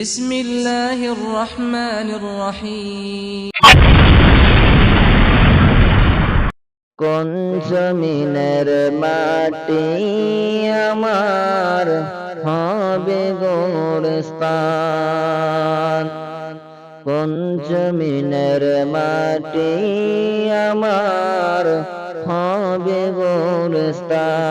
بسم الله الرحمن الرحيم কোন জমিনের মাটি আমার হবে গোরস্থান কোন জমিনের মাটি আমার হবে গোরস্থান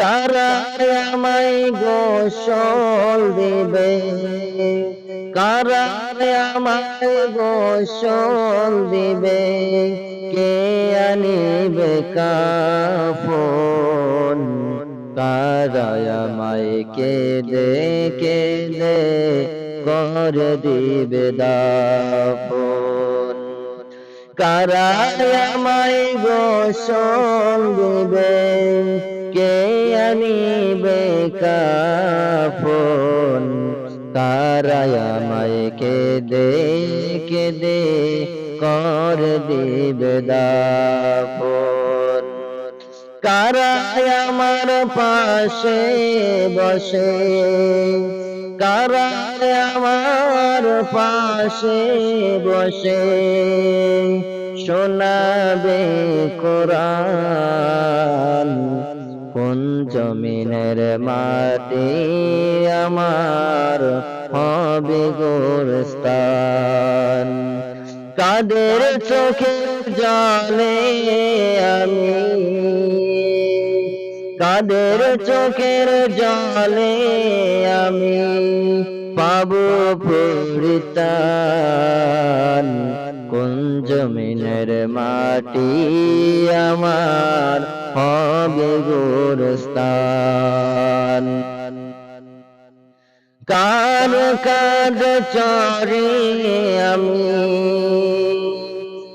কারা আমায় গোসল দিবে। কারা আমায় গোসল দিবে। কে আনিবে কাফন? কারা আমায় কেঁদে কেঁদে করে দিবে দাফন। কারা আমায় গোসল দিবে। কে আনিবে কাফন? কারা আমায় কেঁদে কেঁদে কর দিবে দাফন। কারা আমার পাশে বসে কারায় আমার পাশে বসে। শোনাবে কোরআন। কোন জমিনের মাটি আমার হবে গোরস্থান? কাদের চোখে জলে আমি? কাদের চোখের জলে আমি? পাব পরিতান জমিনের মাটি আমার হবে গোরস্থান। কার কাদ চরে আমি?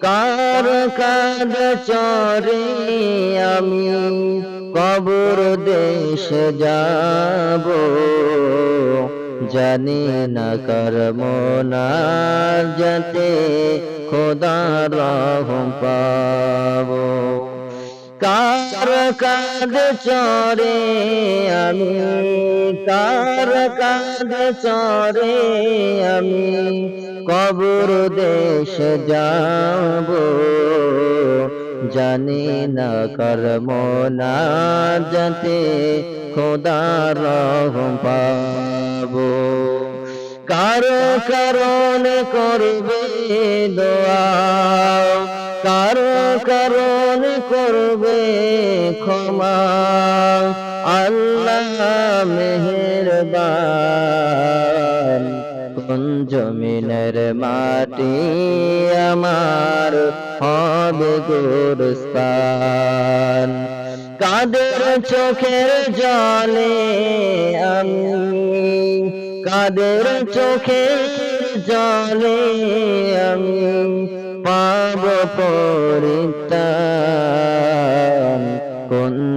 কার কাদ চরে আমি? কবর দেশ যাব। জানি না কর্ম না যাতে খোদার রহম পাবো। কার কাঁদ চরে আমি, কার কাঁদ চরে আমি, কবর দেশ যাব। জানি না কর্ম না যাতে খোদার রহম পাবো। কারও কারণ করবে দোয়া? কারও কারণ করবে ক্ষমা? আল্লাহ মেহেরবান। জমিনের মাটি আমার হবে গোরস্থান। কাদের চোখের জলে আমি, কাদের চোখের জলে আমি পাব কোন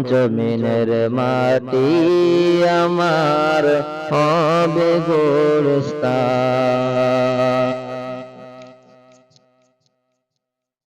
জমিনের মাটি আমার হবে গোরস্থান